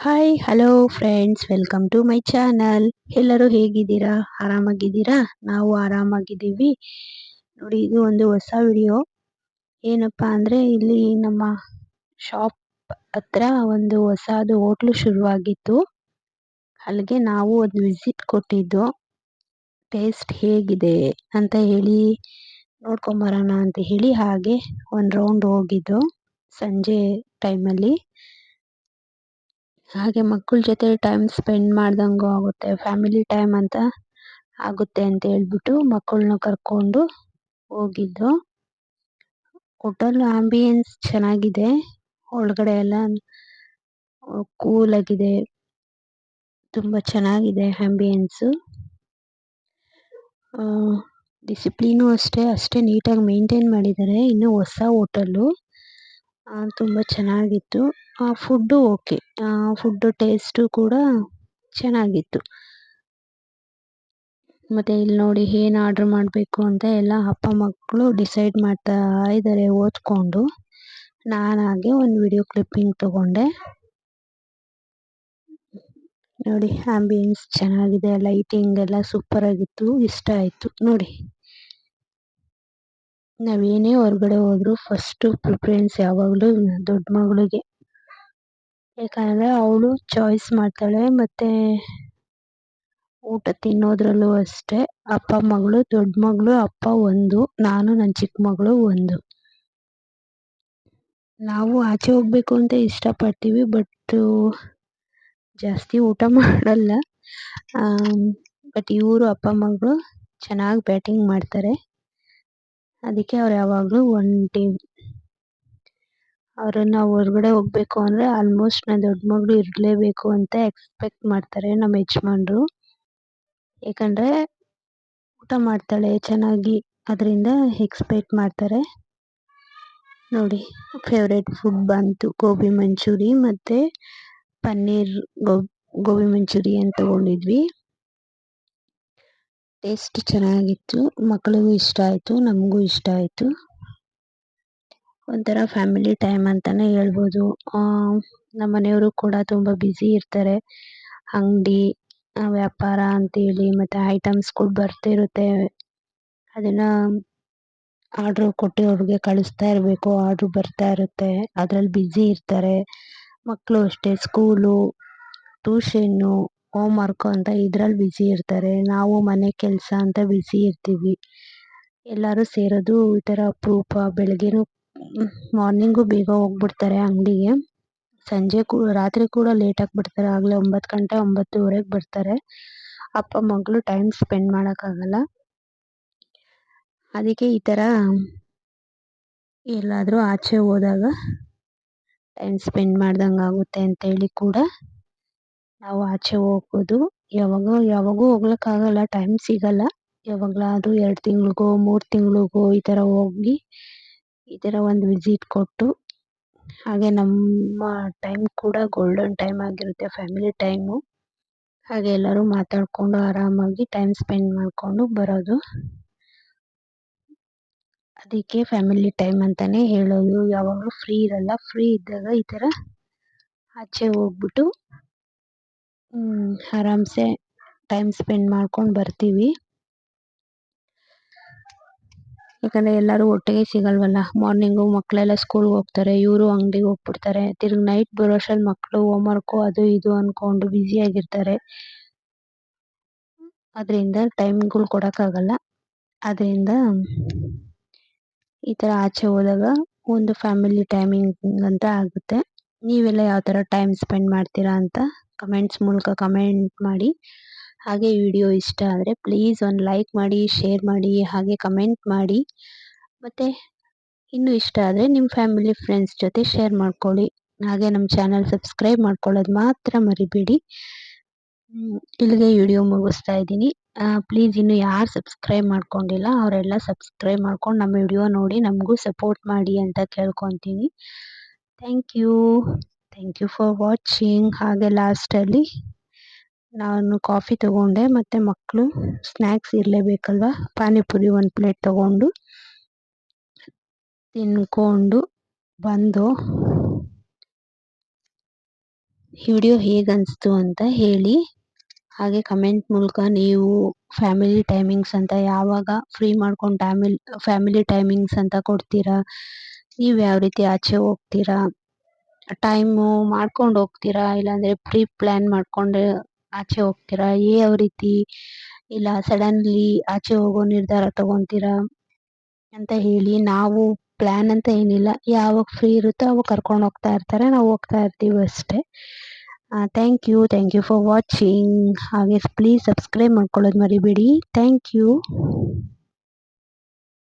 Hi hello friends welcome to my channel ಎಲ್ಲರೂ ಹೇಗಿದ್ದೀರಾ? ಆರಾಮಾಗಿದ್ದೀರಾ? ನಾವು ಆರಾಮಾಗಿದ್ದೀವಿ. ನೋಡಿ, ಇದು ಒಂದು ಹೊಸ ವಿಡಿಯೋ ಏನಪ್ಪ ಅಂದರೆ, ಇಲ್ಲಿ ನಮ್ಮ ಶಾಪ್ ಹತ್ರ ಒಂದು ಹೊಸದು ಹೋಟ್ಲು ಶುರುವಾಗಿತ್ತು. ಅಲ್ಲಿಗೆ ನಾವು ಒಂದು ವಿಸಿಟ್ ಕೊಟ್ಟಿದ್ದು. ಟೇಸ್ಟ್ ಹೇಗಿದೆ ಅಂತ ಹೇಳಿ ನೋಡ್ಕೊಂಬರೋಣ ಅಂತ ಹೇಳಿ ಹಾಗೆ ಒಂದು ರೌಂಡ್ ಹೋಗಿದ್ದು ಸಂಜೆ ಟೈಮಲ್ಲಿ ಹಾಗೆ ಮಕ್ಕಳ ಜೊತೆ ಟೈಮ್ ಸ್ಪೆಂಡ್ ಮಾಡ್ದಂಗೂ ಆಗುತ್ತೆ. ಫ್ಯಾಮಿಲಿ ಟೈಮ್ ಅಂತ ಆಗುತ್ತೆ ಅಂತ ಹೇಳ್ಬಿಟ್ಟು ಮಕ್ಕಳನ್ನ ಕರ್ಕೊಂಡು ಹೋಗಿದ್ದು. ಹೋಟೆಲ್ ಆಂಬಿಯನ್ಸ್ ಚೆನ್ನಾಗಿದೆ. ಒಳಗಡೆ ಎಲ್ಲ ಕೂಲ್ ಆಗಿದೆ. ತುಂಬಾ ಚೆನ್ನಾಗಿದೆ ಆಂಬಿಯನ್ಸು ಡಿಸಿಪ್ಲೀನು ಅಷ್ಟೇ ಅಷ್ಟೇ ನೀಟಾಗಿ ಮೇಂಟೈನ್ ಮಾಡಿದ್ದಾರೆ. ಇನ್ನು ಹೊಸ ಹೋಟೆಲ್ಲು ತುಂಬ ಚೆನ್ನಾಗಿತ್ತು. Food okay. ಫುಡ್ಡು ಟೇಸ್ಟು ಕೂಡ ಚೆನ್ನಾಗಿತ್ತು. ಮತ್ತು ಇಲ್ಲಿ ನೋಡಿ ಏನು ಆರ್ಡ್ರ್ ಮಾಡಬೇಕು ಅಂತ ಎಲ್ಲ ಅಪ್ಪ ಮಕ್ಕಳು ಡಿಸೈಡ್ ಮಾಡ್ತಾ ಇದ್ದಾರೆ ಓದ್ಕೊಂಡು. ನಾನು ಹಾಗೆ ಒಂದು ವಿಡಿಯೋ ಕ್ಲಿಪ್ಪಿಂಗ್ ತಗೊಂಡೆ. ನೋಡಿ ಆಂಬಿಯನ್ಸ್ ಚೆನ್ನಾಗಿದೆ ಲೈಟಿಂಗ್ ಎಲ್ಲ ಸೂಪರ್ ಆಗಿತ್ತು, ಇಷ್ಟ ಆಯಿತು. ನೋಡಿ. ನಾವೇನೇ ಹೊರಗಡೆ ಹೋದ್ರು ಫಸ್ಟು ಪ್ರಿಫರೆನ್ಸ್ ಯಾವಾಗಲೂ ದೊಡ್ಡ ಮಗಳಿಗೆ. ಯಾಕಂದರೆ ಅವಳು ಚಾಯ್ಸ್ ಮಾಡ್ತಾಳೆ, ಮತ್ತು ಊಟ ತಿನ್ನೋದ್ರಲ್ಲೂ ಅಷ್ಟೇ. ಅಪ್ಪ ಮಗಳು, ದೊಡ್ಡ ಮಗಳು, ಅಪ್ಪ ಒಂದು, ನಾನು ನನ್ನ ಚಿಕ್ಕ ಮಗಳು ಒಂದು. ನಾವು ಆಚೆ ಹೋಗಬೇಕು ಅಂತ ಇಷ್ಟಪಡ್ತೀವಿ, ಬಟ್ ಜಾಸ್ತಿ ಊಟ ಮಾಡಲ್ಲ. ಬಟ್ ಇವರು ಅಪ್ಪ ಮಗಳು ಚೆನ್ನಾಗಿ ಬ್ಯಾಟಿಂಗ್ ಮಾಡ್ತಾರೆ. ಅದಕ್ಕೆ ಅವ್ರು ಯಾವಾಗಲೂ ಒನ್ ಟೀಮ್. ಅವ್ರನ್ನ ಹೊರಗಡೆ ಹೋಗಬೇಕು ಅಂದರೆ ಆಲ್ಮೋಸ್ಟ್ ನನ್ನ ದೊಡ್ಡ ಮಗಳು ಇರಲೇಬೇಕು ಅಂತ ಎಕ್ಸ್ಪೆಕ್ಟ್ ಮಾಡ್ತಾರೆ ನಮ್ಮ ಯಜಮಾನ್ರು. ಏಕೆಂದರೆ ಊಟ ಮಾಡ್ತಾಳೆ, ಚೆನ್ನಾಗಿ ಅದರಿಂದ ಎಕ್ಸ್ಪೆಕ್ಟ್ ಮಾಡ್ತಾರೆ. ನೋಡಿ ಫೇವ್ರೇಟ್ ಫುಡ್ ಬಂತು, ಗೋಬಿ ಮಂಚೂರಿ ಮತ್ತು ಪನ್ನೀರ್ ಗೋಬಿ ಅಂತ ತೊಗೊಂಡಿದ್ವಿ. ಟೇಸ್ಟ್ ಚೆನ್ನಾಗಿತ್ತು ಮಕ್ಕಳಿಗೂ ಇಷ್ಟ ಆಯಿತು, ನಮಗೂ ಇಷ್ಟ ಆಯಿತು. ಒಂಥರ ಫ್ಯಾಮಿಲಿ ಟೈಮ್ ಅಂತಲೇ ಹೇಳ್ಬೋದು. ನಮ್ಮ ಮನೆಯವರು ಕೂಡ ತುಂಬ ಬ್ಯುಸಿ ಇರ್ತಾರೆ. ಅಂಗಡಿ ವ್ಯಾಪಾರ ಅಂತೇಳಿ ಮತ್ತು ಐಟಮ್ಸ್ಗಳು ಬರ್ತಿರುತ್ತೆ. ಅದನ್ನು ಆರ್ಡ್ರ್ ಕೊಟ್ಟು ಅವ್ರಿಗೆ ಕಳಿಸ್ತಾ ಇರಬೇಕು. ಆರ್ಡ್ರ್ ಬರ್ತಾ ಇರುತ್ತೆ. ಅದ್ರಲ್ಲಿ ಬ್ಯುಸಿ ಇರ್ತಾರೆ. ಮಕ್ಕಳು ಅಷ್ಟೇ ಸ್ಕೂಲು ಟ್ಯೂಷನ್ನು ಹೋಮ್ ವರ್ಕು ಅಂತ ಇದ್ರಲ್ಲಿ ಬ್ಯುಸಿ ಇರ್ತಾರೆ. ನಾವು ಮನೆ ಕೆಲಸ ಅಂತ ಬ್ಯುಸಿ ಇರ್ತೀವಿ. ಎಲ್ಲರೂ ಸೇರೋದು ಈ ಥರ ಅಪರೂಪ ಬೆಳಗ್ಗೆನೂ ಮಾರ್ನಿಂಗು ಬೇಗ ಹೋಗ್ಬಿಡ್ತಾರೆ ಅಂಗಡಿಗೆ. ಸಂಜೆ ಕೂ, ರಾತ್ರಿ ಕೂಡ ಲೇಟಾಗಿ ಬಿಡ್ತಾರೆ. ಆಗಲೇ ಒಂಬತ್ತು ಗಂಟೆ, ಒಂಬತ್ತುವರೆಗೆ ಬರ್ತಾರೆ ಅಪ್ಪ, ಮಗಳು ಟೈಮ್ ಸ್ಪೆಂಡ್ ಮಾಡೋಕ್ಕಾಗಲ್ಲ. ಅದಕ್ಕೆ ಈ ಥರ ಎಲ್ಲಾದರೂ ಆಚೆ ಹೋದಾಗ ಟೈಮ್ ಸ್ಪೆಂಡ್ ಮಾಡ್ದಂಗೆ ಆಗುತ್ತೆ ಅಂತೇಳಿ ಕೂಡ ನಾವು ಆಚೆ ಹೋಗೋದು ಯಾವಾಗ, ಯಾವಾಗೂ ಹೋಗ್ಲಿಕ್ಕಾಗಲ್ಲ ಟೈಮ್ ಸಿಗಲ್ಲ. ಯಾವಾಗಲಾದ್ರೂ ಎರಡು ತಿಂಗಳಿಗೋ, ಮೂರು ತಿಂಗಳಿಗೋ ಈ ಥರ ಹೋಗಿ ಈ ಥರ ಒಂದು ವಿಸಿಟ್ ಕೊಟ್ಟು, ಹಾಗೆ ನಮ್ಮ ಟೈಮ್ ಕೂಡ ಗೋಲ್ಡನ್ ಟೈಮ್ ಆಗಿರುತ್ತೆ ಫ್ಯಾಮಿಲಿ ಟೈಮು ಹಾಗೆ ಎಲ್ಲರೂ ಮಾತಾಡಿಕೊಂಡು ಆರಾಮಾಗಿ ಟೈಮ್ ಸ್ಪೆಂಡ್ ಮಾಡಿಕೊಂಡು ಬರೋದು. ಅದಕ್ಕೆ ಫ್ಯಾಮಿಲಿ ಟೈಮ್ ಅಂತಲೇ ಹೇಳೋದು. ಯಾವಾಗಲೂ ಫ್ರೀ ಇರಲ್ಲ. ಫ್ರೀ ಇದ್ದಾಗ ಈ ಥರ ಆಚೆ ಹೋಗ್ಬಿಟ್ಟು ಆರಾಮ್ಸೆ ಟೈಮ್ ಸ್ಪೆಂಡ್ ಮಾಡ್ಕೊಂಡು ಬರ್ತೀವಿ. ಯಾಕಂದರೆ ಎಲ್ಲರೂ ಒಟ್ಟಿಗೆ ಸಿಗಲ್ವಲ್ಲ? ಮಾರ್ನಿಂಗು ಮಕ್ಕಳೆಲ್ಲ ಸ್ಕೂಲ್ಗೆ ಹೋಗ್ತಾರೆ, ಇವರು ಅಂಗಡಿಗೆ ಹೋಗ್ಬಿಡ್ತಾರೆ. ತಿರ್ಗಿ ನೈಟ್ ಬರೋಷ್ಟರಲ್ಲಿ ಮಕ್ಕಳು ಮಕ್ಕಳು ಹೋಮ್ವರ್ಕು ಅದು ಇದು ಅಂದ್ಕೊಂಡು ಬ್ಯುಸಿಯಾಗಿರ್ತಾರೆ ಅದರಿಂದ ಟೈಮ್ಗಳು ಕೊಡೋಕ್ಕಾಗಲ್ಲ. ಅದರಿಂದ ಈ ಥರ ಆಚೆ ಹೋದಾಗ ಒಂದು ಫ್ಯಾಮಿಲಿ ಟೈಮಿಂಗ್ ಅಂತ ಆಗುತ್ತೆ. ನೀವೆಲ್ಲ ಯಾವ ಥರ ಟೈಮ್ ಸ್ಪೆಂಡ್ ಮಾಡ್ತೀರಾ ಅಂತ ಕಮೆಂಟ್ಸ್ ಮೂಲಕ ಕಮೆಂಟ್ ಮಾಡಿ. ಹಾಗೆ ವಿಡಿಯೋ ಇಷ್ಟ ಆದರೆ ಪ್ಲೀಸ್ ಒಂದು ಲೈಕ್ ಮಾಡಿ ಶೇರ್ ಮಾಡಿ, ಹಾಗೆ ಕಮೆಂಟ್ ಮಾಡಿ. ಮತ್ತು ಇನ್ನೂ ಇಷ್ಟ ಆದರೆ ನಿಮ್ಮ ಫ್ಯಾಮಿಲಿ ಫ್ರೆಂಡ್ಸ್ ಜೊತೆ ಶೇರ್ ಮಾಡ್ಕೊಳ್ಳಿ. ಹಾಗೆ ನಮ್ಮ ಚಾನಲ್ ಸಬ್ಸ್ಕ್ರೈಬ್ ಮಾಡ್ಕೊಳ್ಳೋದು ಮಾತ್ರ ಮರಿಬೇಡಿ. ಇಲ್ಲಿಗೆ ವಿಡಿಯೋ ಮುಗಿಸ್ತಾ ಇದ್ದೀನಿ. ಪ್ಲೀಸ್ ಇನ್ನು ಯಾರು ಸಬ್ಸ್ಕ್ರೈಬ್ ಮಾಡ್ಕೊಂಡಿಲ್ಲ ಅವರೆಲ್ಲ ಸಬ್ಸ್ಕ್ರೈಬ್ ಮಾಡ್ಕೊಂಡು ನಮ್ಮ ವಿಡಿಯೋ ನೋಡಿ, ನಮಗೂ ಸಪೋರ್ಟ್ ಮಾಡಿ ಅಂತ ಕೇಳ್ಕೊತೀನಿ. Thank you thank you for watching ಹಾಗೆ ಲಾಸ್ಟಲ್ಲಿ ನಾನು ಕಾಫಿ ತಗೊಂಡೆ, ಮತ್ತು ಮಕ್ಕಳು ಸ್ನ್ಯಾಕ್ಸ್ ಇರಲೇಬೇಕಲ್ವ? ಪಾನಿಪುರಿ ಒಂದು ಪ್ಲೇಟ್ ತಗೊಂಡು, ತಿನ್ಕೊಂಡು ಬಂದು ವಿಡಿಯೋ ಹೇಗೆ ಅನಿಸ್ತು ಅಂತ ಹೇಳಿ, ಹಾಗೆ ಕಮೆಂಟ್ ಮೂಲಕ ನೀವು ಫ್ಯಾಮಿಲಿ ಟೈಮಿಂಗ್ಸ್ ಅಂತ ಯಾವಾಗ ಫ್ರೀ ಮಾಡ್ಕೊಂಡು ಟೈಮಿಲ್ ಫ್ಯಾಮಿಲಿ ಟೈಮಿಂಗ್ಸ್ ಅಂತ ಕೊಡ್ತೀರಾ? ನೀವು ಯಾವ ರೀತಿ ಆಚೆ ಹೋಗ್ತೀರಾ? ಟೈಮು ಮಾಡ್ಕೊಂಡು ಹೋಗ್ತೀರಾ? ಇಲ್ಲಾಂದರೆ ಪ್ರೀ ಪ್ಲ್ಯಾನ್ ಮಾಡಿಕೊಂಡು ಆಚೆ ಹೋಗ್ತೀರಾ? ಯಾವ ರೀತಿ? ಇಲ್ಲ ಸಡನ್ಲಿ ಆಚೆ ಹೋಗೋ ನಿರ್ಧಾರ ತಗೊತೀರಾ? ಅಂತ ಹೇಳಿ ನಾವು ಪ್ಲ್ಯಾನ್ ಅಂತ ಏನಿಲ್ಲ. ಯಾವಾಗ ಫ್ರೀ ಇರುತ್ತೋ ಅವಾಗ ಕರ್ಕೊಂಡು ಹೋಗ್ತಾ ಇರ್ತಾರೆ. ನಾವು ಹೋಗ್ತಾ ಇರ್ತೀವಿ ಅಷ್ಟೇ. Thank you thank you for watching ಹಾಗೆ ಪ್ಲೀಸ್ ಸಬ್ಸ್ಕ್ರೈಬ್ ಮಾಡ್ಕೊಳ್ಳೋದು ಮರಿಬೇಡಿ. Thank you